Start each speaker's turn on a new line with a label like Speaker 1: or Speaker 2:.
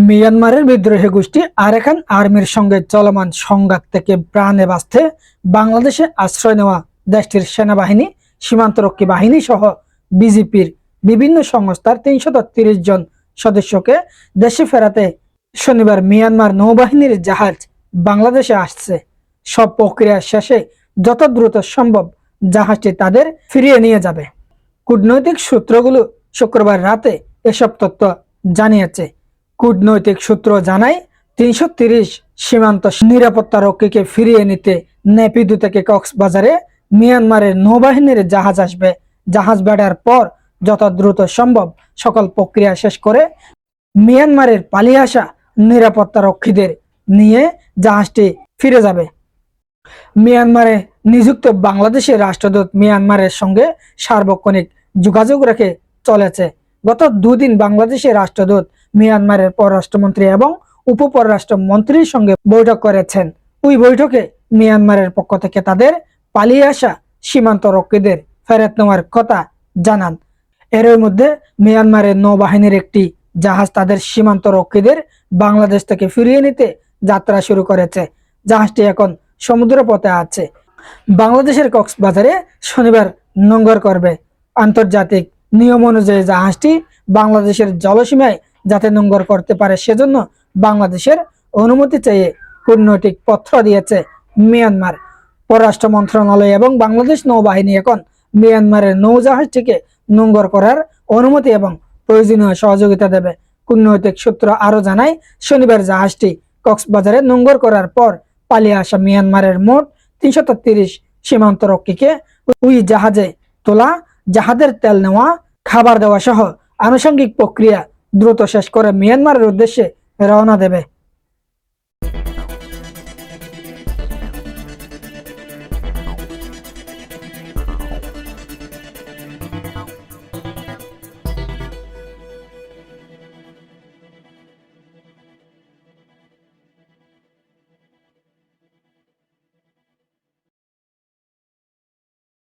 Speaker 1: মিয়ানমারের বিদ্রোহী গোষ্ঠী আরেকান আর্মির সঙ্গে চলমান সংঘাত থেকে প্রাণে বাঁচতে বাংলাদেশে আশ্রয় নেওয়া দেশটির সেনাবাহিনী, সীমান্তরক্ষী বাহিনী সহ বিজেপির বিভিন্ন সংস্থার তিনশত জন সদস্যকে দেশে ফেরাতে শনিবার মিয়ানমার নৌবাহিনীর জাহাজ বাংলাদেশে আসছে। সব প্রক্রিয়া শেষে যত দ্রুত সম্ভব জাহাজটি তাদের ফিরিয়ে নিয়ে যাবে। কূটনৈতিক সূত্রগুলো শুক্রবার রাতে এসব তথ্য জানিয়েছে। কূটনৈতিক সূত্র জানায়, তিনশো সীমান্ত নিরাপত্তা রক্ষীকে ফিরিয়ে নিতে নেপিদু থেকে কক্সবাজারে মিয়ানমারের নৌবাহিনীর জাহাজ আসবে। জাহাজ বেড়ার পর যত দ্রুত সম্ভব সকল প্রক্রিয়া শেষ করে মিয়ানমারের পালিয়ে আসা নিরাপত্তা রক্ষীদের নিয়ে জাহাজটি ফিরে যাবে। মিয়ানমারে নিযুক্ত বাংলাদেশের রাষ্ট্রদূত মিয়ানমারের সঙ্গে সার্বক্ষণিক যোগাযোগ রেখে চলেছে গত দুদিন বাংলাদেশের রাষ্ট্রদূত মিয়ানমারের পররাষ্ট্রমন্ত্রী এবং উপপররাষ্ট্রমন্ত্রীর সঙ্গে বৈঠক করেছেন। ওই বৈঠকে মিয়ানমারের পক্ষ থেকে তাদের পালিয়ে আসা সীমান্ত রক্ষীদের ফেরত নেওয়ার কথা জানান। এর মধ্যে মিয়ানমারের নৌবাহিনীর একটি জাহাজ তাদের সীমান্ত রক্ষীদের বাংলাদেশ থেকে ফিরিয়ে নিতে যাত্রা শুরু করেছে। জাহাজটি এখন সমুদ্র পথে আছে। বাংলাদেশের কক্সবাজারে শনিবার নোঙ্গর করবে। আন্তর্জাতিক নিয়ম অনুযায়ী জাহাজটি বাংলাদেশের জলসীমায় যাতে নোঙ্গর করতে পারে, সেজন্য বাংলাদেশের অনুমতি চেয়ে কূটনৈতিক পত্র দিয়েছে মিয়ানমার। পররাষ্ট্র মন্ত্রণালয় এবং বাংলাদেশ নৌবাহিনী এখন মিয়ানমারের নৌজাহাজটিকে নোঙ্গর করার অনুমতি এবং প্রয়োজনীয় সহযোগিতা দেবে। কূটনৈতিক সূত্র আরও জানায়, শনিবার জাহাজটি কক্সবাজারে নোঙ্গর করার পর পালিয়ে আসা মিয়ানমারের মোট তিনশত তিরিশ সীমান্ত রক্ষীকে ওই জাহাজে তোলা জাহাজের তেল নেওয়া, খাবার দেওয়া সহ আনুষঙ্গিক প্রক্রিয়া দ্রুত শেষ করে মিয়ানমারের উদ্দেশ্যে রওনা দেবে।